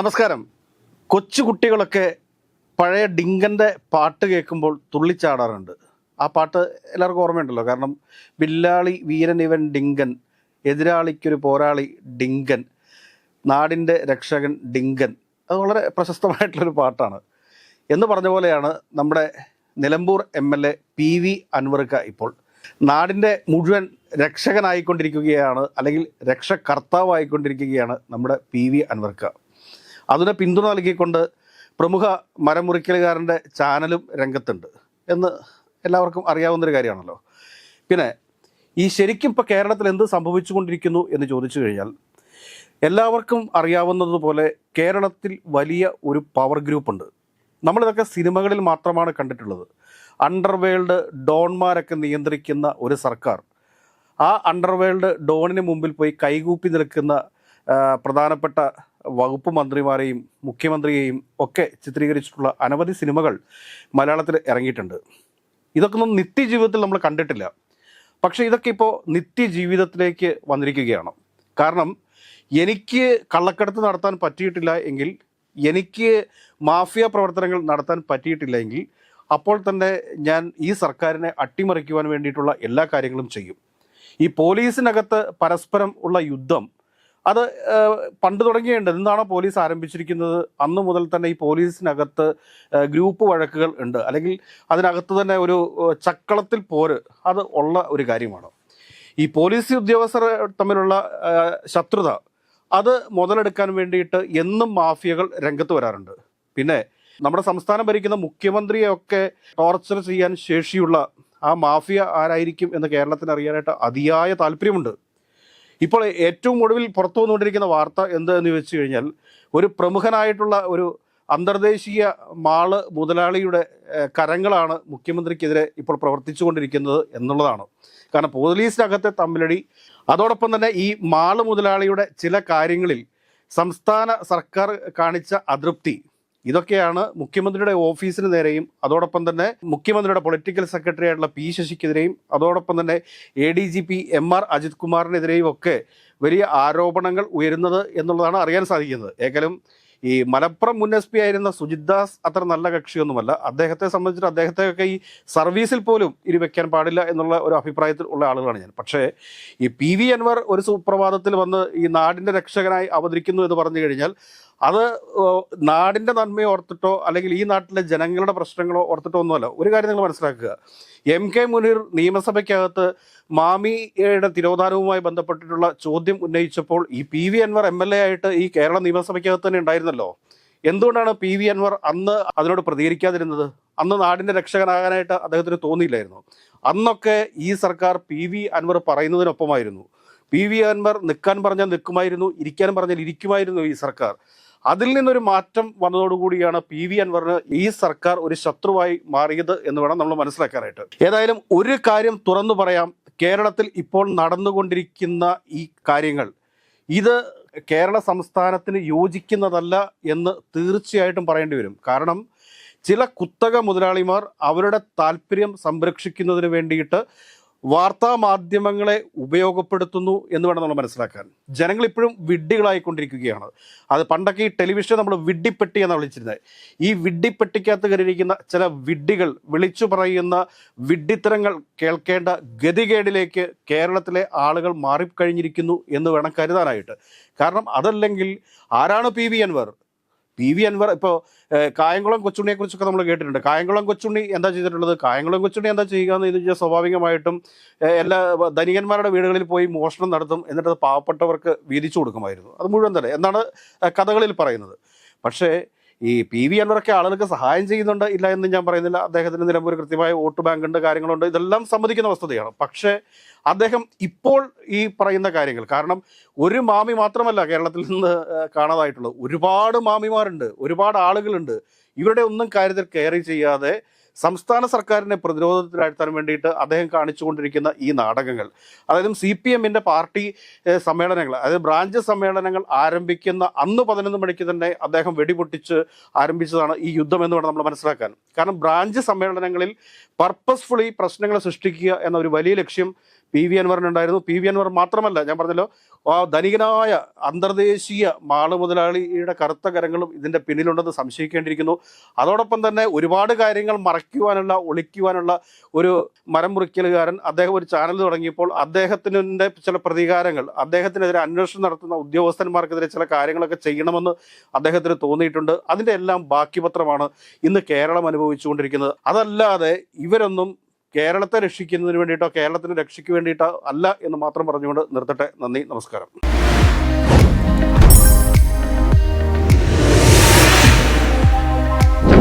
നമസ്കാരം. കൊച്ചു കുട്ടികളൊക്കെ പഴയ ഡിങ്കന്റെ പാട്ട് കേൾക്കുമ്പോൾ തുള്ളിച്ചാടാറുണ്ട്. ആ പാട്ട് എല്ലാവർക്കും ഓർമ്മയുണ്ടല്ലോ. കാരണം വില്ലാളി വീരൻ ഇവൻ ഡിങ്കൻ എതിരാളിക്കൊരു പോരാളി ഡിങ്കൻ നാടിന്റെ രക്ഷകൻ ഡിങ്കൻ. അത് വളരെ പ്രശസ്തമായിട്ടുള്ളൊരു പാട്ടാണ്. എന്ന് പറഞ്ഞ പോലെയാണ് നമ്മുടെ Nilambur M L A P V അൻവർക്ക ഇപ്പോൾ. നാടിന്റെ മുഴുവൻ രക്ഷകനായിക്കൊണ്ടിരിക്കുകയാണ് അല്ലെങ്കിൽ രക്ഷകർത്താവായിക്കൊണ്ടിരിക്കുകയാണ് നമ്മുടെ പി വി അൻവർക്ക അതിന് പിന്തുണ നൽകിക്കൊണ്ട് പ്രമുഖ മരം മുറിക്കലുകാരന്റെ ചാനലും രംഗത്തുണ്ട് എന്ന് എല്ലാവർക്കും അറിയാവുന്നൊരു കാര്യമാണല്ലോ. പിന്നെ ഈ ശരിക്കും ഇപ്പോൾ കേരളത്തിൽ എന്ത് സംഭവിച്ചുകൊണ്ടിരിക്കുന്നു എന്ന് ചോദിച്ചു കഴിഞ്ഞാൽ എല്ലാവർക്കും അറിയാവുന്നതുപോലെ കേരളത്തിൽ വലിയ ഒരു പവർ ഗ്രൂപ്പുണ്ട് നമ്മളിതൊക്കെ സിനിമകളിൽ മാത്രമാണ് കണ്ടിട്ടുള്ളത്. അണ്ടർവേൾഡ് ഡോൺമാരൊക്കെ നിയന്ത്രിക്കുന്ന ഒരു സർക്കാർ. ആ അണ്ടർവേൾഡ് ഡോണിന് മുമ്പിൽ പോയി കൈകൂപ്പി നിൽക്കുന്ന പ്രധാനപ്പെട്ട വകുപ്പ് മന്ത്രിമാരെയും മുഖ്യമന്ത്രിയെയും ഒക്കെ ചിത്രീകരിച്ചിട്ടുള്ള അനവധി സിനിമകൾ മലയാളത്തിൽ ഇറങ്ങിയിട്ടുണ്ട്. ഇതൊക്കെ ഒന്നും നിത്യജീവിതത്തിൽ നമ്മൾ കണ്ടിട്ടില്ല. പക്ഷേ ഇതൊക്കെ ഇപ്പോൾ നിത്യജീവിതത്തിലേക്ക് വന്നിരിക്കുകയാണ്. കാരണം എനിക്ക് കള്ളക്കടത്ത് നടത്താൻ പറ്റിയിട്ടില്ല എങ്കിൽ എനിക്ക് മാഫിയ പ്രവർത്തനങ്ങൾ നടത്താൻ പറ്റിയിട്ടില്ല എങ്കിൽ അപ്പോൾ തന്നെ ഞാൻ ഈ സർക്കാരിനെ അട്ടിമറിക്കുവാൻ വേണ്ടിയിട്ടുള്ള എല്ലാ കാര്യങ്ങളും ചെയ്യും. ഈ പോലീസിനകത്ത് പരസ്പരം ഉള്ള യുദ്ധം അത് പണ്ട് തുടങ്ങിയുണ്ട് എന്താണോ പോലീസ് ആരംഭിച്ചിരിക്കുന്നത്? അന്ന് മുതൽ തന്നെ ഈ പോലീസിനകത്ത് ഗ്രൂപ്പ് വഴക്കുകൾ ഉണ്ട്. അല്ലെങ്കിൽ അതിനകത്ത് തന്നെ ഒരു ചക്കളത്തിൽ പോര് അത് ഉള്ള ഒരു കാര്യമാണ്. ഈ പോലീസ് ഉദ്യോഗസ്ഥർ തമ്മിലുള്ള ശത്രുത അത് മുതലെടുക്കാൻ വേണ്ടിയിട്ട് എന്നും മാഫിയകൾ രംഗത്ത് വരാറുണ്ട്. പിന്നെ നമ്മുടെ സംസ്ഥാനം ഭരിക്കുന്ന മുഖ്യമന്ത്രിയൊക്കെ ടോർച്ചർ ചെയ്യാൻ ശേഷിയുള്ള ആ മാഫിയ ആരായിരിക്കും എന്ന് കേരളത്തിന് അറിയാനായിട്ട് അതിയായ താല്പര്യമുണ്ട്. ഇപ്പോൾ ഏറ്റവും ഒടുവിൽ പുറത്തു വന്നുകൊണ്ടിരിക്കുന്ന വാർത്ത എന്തെന്ന് വെച്ച് കഴിഞ്ഞാൽ ഒരു പ്രമുഖനായിട്ടുള്ള ഒരു അന്തർദേശീയ മാൾ മുതലാളിയുടെ കരങ്ങളാണ് മുഖ്യമന്ത്രിക്കെതിരെ ഇപ്പോൾ പ്രവർത്തിച്ചുകൊണ്ടിരിക്കുന്നത് എന്നുള്ളതാണ്. കാരണം പോലീസിനകത്തെ തമ്മിലടി അതോടൊപ്പം തന്നെ ഈ മാൾ മുതലാളിയുടെ ചില കാര്യങ്ങളിൽ സംസ്ഥാന സർക്കാർ കാണിച്ച അതൃപ്തി ഇതൊക്കെയാണ് മുഖ്യമന്ത്രിയുടെ ഓഫീസിന് നേരെയും അതോടൊപ്പം തന്നെ മുഖ്യമന്ത്രിയുടെ പൊളിറ്റിക്കൽ സെക്രട്ടറി ആയിട്ടുള്ള പി ശശിക്കെതിരെയും അതോടൊപ്പം തന്നെ A D G P M R Ajith കുമാറിനെതിരെയും ഒക്കെ വലിയ ആരോപണങ്ങൾ ഉയരുന്നത് എന്നുള്ളതാണ് അറിയാൻ സാധിക്കുന്നത്. ഏകലും ഈ മലപ്പുറം മുൻ എസ് പി ആയിരുന്ന സുജിത് ദാസ് അത്ര നല്ല കക്ഷിയൊന്നുമല്ല. അദ്ദേഹത്തെ സംബന്ധിച്ചിട്ട് അദ്ദേഹത്തെയൊക്കെ ഈ സർവീസിൽ പോലും ഇനി വെക്കാൻ പാടില്ല എന്നുള്ള ഒരു അഭിപ്രായത്തിൽ ഉള്ള ആളുകളാണ് ഞാൻ. പക്ഷേ ഈ പി വി അൻവർ ഒരു സുപ്രഭാതത്തിൽ വന്ന് ഈ നാടിന്റെ രക്ഷകനായി അവതരിക്കുന്നു എന്ന് പറഞ്ഞു കഴിഞ്ഞാൽ അത് നാടിന്റെ നന്മയെ ഓർത്തിട്ടോ അല്ലെങ്കിൽ ഈ നാട്ടിലെ ജനങ്ങളുടെ പ്രശ്നങ്ങളോ ഓർത്തിട്ടോ ഒന്നുമല്ല. ഒരു കാര്യം നിങ്ങൾ മനസ്സിലാക്കുക. എം കെ മുനീർ നിയമസഭയ്ക്കകത്ത് മാമിയുടെ തിരോധാനവുമായി ബന്ധപ്പെട്ടിട്ടുള്ള ചോദ്യം ഉന്നയിച്ചപ്പോൾ ഈ P V Anvar M L A ആയിട്ട് ഈ കേരള നിയമസഭയ്ക്കകത്ത് തന്നെ ഉണ്ടായിരുന്നല്ലോ. എന്തുകൊണ്ടാണ് പി വി അൻവർ അന്ന് അതിനോട് പ്രതികരിക്കാതിരുന്നത്? അന്ന് നാടിന്റെ രക്ഷകനാകാനായിട്ട് അദ്ദേഹത്തിന് തോന്നിയില്ലായിരുന്നു. അന്നൊക്കെ ഈ സർക്കാർ പി വി അൻവർ പറയുന്നതിനൊപ്പമായിരുന്നു. പി വി അൻവർ നിൽക്കാൻ പറഞ്ഞാൽ നിൽക്കുമായിരുന്നു ഇരിക്കാൻ പറഞ്ഞാൽ ഇരിക്കുമായിരുന്നു ഈ സർക്കാർ. അതിൽ നിന്നൊരു മാറ്റം വന്നതോടുകൂടിയാണ് പി വി അൻവറിന് ഈ സർക്കാർ ഒരു ശത്രുവായി മാറിയത് എന്ന് വേണം നമ്മൾ മനസ്സിലാക്കാനായിട്ട്. ഏതായാലും ഒരു കാര്യം തുറന്നു പറയാം. കേരളത്തിൽ ഇപ്പോൾ നടന്നുകൊണ്ടിരിക്കുന്ന ഈ കാര്യങ്ങൾ ഇത് കേരള സംസ്ഥാനത്തിന് യോജിക്കുന്നതല്ല എന്ന് തീർച്ചയായിട്ടും പറയേണ്ടി വരും. കാരണം ചില കുത്തക മുതലാളിമാർ അവരുടെ താല്പര്യം സംരക്ഷിക്കുന്നതിന് വേണ്ടിയിട്ട് വാർത്താ മാധ്യമങ്ങളെ ഉപയോഗപ്പെടുത്തുന്നു എന്ന് വേണം നമ്മൾ മനസ്സിലാക്കാൻ. ജനങ്ങൾ ഇപ്പോഴും വിഡ്ഢികളായിക്കൊണ്ടിരിക്കുകയാണ്. അത് പണ്ടൊക്കെ ഈ ടെലിവിഷൻ നമ്മൾ വിഡ്ഢിപ്പെട്ടി എന്നാണ് വിളിച്ചിരുന്നത് ഈ വിഡ്ഢിപ്പെട്ടിക്കകത്ത് കയറിയിരിക്കുന്ന ചില വിഡ്ഢികൾ വിളിച്ചു പറയുന്ന വിഡ്ഢിത്തരങ്ങൾ കേൾക്കേണ്ട ഗതികേടിലേക്ക് കേരളത്തിലെ ആളുകൾ മാറിക്കഴിഞ്ഞിരിക്കുന്നു എന്ന് വേണം കരുതാനായിട്ട്. കാരണം അതല്ലെങ്കിൽ ആരാണ് P V Anvar? P V Anvar ഇപ്പോൾ കായംകുളം കൊച്ചുണ്ണിയെ കുറിച്ചൊക്കെ നമ്മൾ കേട്ടിട്ടുണ്ട്. കായംകുളം കൊച്ചുണ്ണി എന്താ ചെയ്തിട്ടുള്ളത്? കായംകുളം കൊച്ചുണ്ണി എന്താ ചെയ്യുക എന്ന് ചോദിച്ചാൽ സ്വാഭാവികമായിട്ടും എല്ലാ ധനികന്മാരുടെ വീടുകളിൽ പോയി മോഷണം നടത്തും എന്നിട്ട് അത് പാവപ്പെട്ടവർക്ക് വീതിച്ചു കൊടുക്കുമായിരുന്നു. അത് മുഴുവൻ തന്നെ. എന്നാണ് കഥകളിൽ പറയുന്നത്. പക്ഷേ ഈ പി വി അൻവറൊക്കെ ആളുകൾക്ക് സഹായം ചെയ്യുന്നുണ്ട് ഇല്ല എന്ന് ഞാൻ പറയുന്നില്ല. അദ്ദേഹത്തിന് നിലമ്പൂർ കൃത്യമായ വോട്ട് ബാങ്ക് ഉണ്ട് കാര്യങ്ങളുണ്ട്. ഇതെല്ലാം സമ്മതിക്കുന്ന വസ്തുതയാണ്. പക്ഷേ അദ്ദേഹം ഇപ്പോൾ ഈ പറയുന്ന കാര്യങ്ങൾ കാരണം ഒരു മാമി മാത്രമല്ല കേരളത്തിൽ നിന്ന് കാണാതായിട്ടുള്ളത്. ഒരുപാട് മാമിമാരുണ്ട് ഒരുപാട് ആളുകളുണ്ട്. ഇവരുടെ ഒന്നും കാര്യത്തിൽ കെയറി ചെയ്യാതെ സംസ്ഥാന സർക്കാരിനെ പ്രതിരോധത്തിലാഴ്ത്താൻ വേണ്ടിയിട്ട് അദ്ദേഹം കാണിച്ചുകൊണ്ടിരിക്കുന്ന ഈ നാടകങ്ങൾ. അതായത് സി പി എമ്മിന്റെ പാർട്ടി സമ്മേളനങ്ങൾ അതായത് ബ്രാഞ്ച് സമ്മേളനങ്ങൾ ആരംഭിക്കുന്ന അന്ന് പതിനൊന്ന് മണിക്ക് തന്നെ അദ്ദേഹം വെടിപൊട്ടിച്ച് ആരംഭിച്ചതാണ് ഈ യുദ്ധം എന്ന് വേണം നമ്മൾ മനസ്സിലാക്കാൻ. കാരണം ബ്രാഞ്ച് സമ്മേളനങ്ങളിൽ പർപ്പസ്ഫുള്ളി പ്രശ്നങ്ങൾ സൃഷ്ടിക്കുക എന്ന ഒരു വലിയ ലക്ഷ്യം പി വി അൻവറിനുണ്ടായിരുന്നു പി വി അൻവർ മാത്രമല്ല ഞാൻ പറഞ്ഞല്ലോ ആ ധനികനായ അന്തർദേശീയ മാൾ മുതലാളിയുടെ കറുത്ത കരങ്ങളും ഇതിന്റെ പിന്നിലുണ്ടെന്ന് സംശയിക്കേണ്ടിയിരിക്കുന്നു. അതോടൊപ്പം തന്നെ ഒരുപാട് കാര്യങ്ങൾ മറയ്ക്കുവാനുള്ള ഒളിക്കുവാനുള്ള ഒരു മരം മുറിക്കലുകാരൻ അദ്ദേഹം ഒരു ചാനൽ തുടങ്ങിയപ്പോൾ അദ്ദേഹത്തിന്റെ ചില പ്രതികാരങ്ങൾ അദ്ദേഹത്തിനെതിരെ അന്വേഷണം നടത്തുന്ന ഉദ്യോഗസ്ഥന്മാർക്കെതിരെ ചില കാര്യങ്ങളൊക്കെ ചെയ്യണമെന്ന് അദ്ദേഹത്തിന് തോന്നിയിട്ടുണ്ട്. അതിന്റെ എല്ലാം ബാക്കിപത്രമാണ് ഇന്ന് കേരളം അനുഭവിച്ചുകൊണ്ടിരിക്കുന്നത്. അതല്ലാതെ ഇവരൊന്നും കേരളത്തെ രക്ഷിക്കുന്നതിന് വേണ്ടിയിട്ടോ കേരളത്തിന് രക്ഷയ്ക്ക് വേണ്ടിയിട്ടോ അല്ല എന്ന് മാത്രം പറഞ്ഞുകൊണ്ട് നിർത്തട്ടെ. നന്ദി നമസ്കാരം.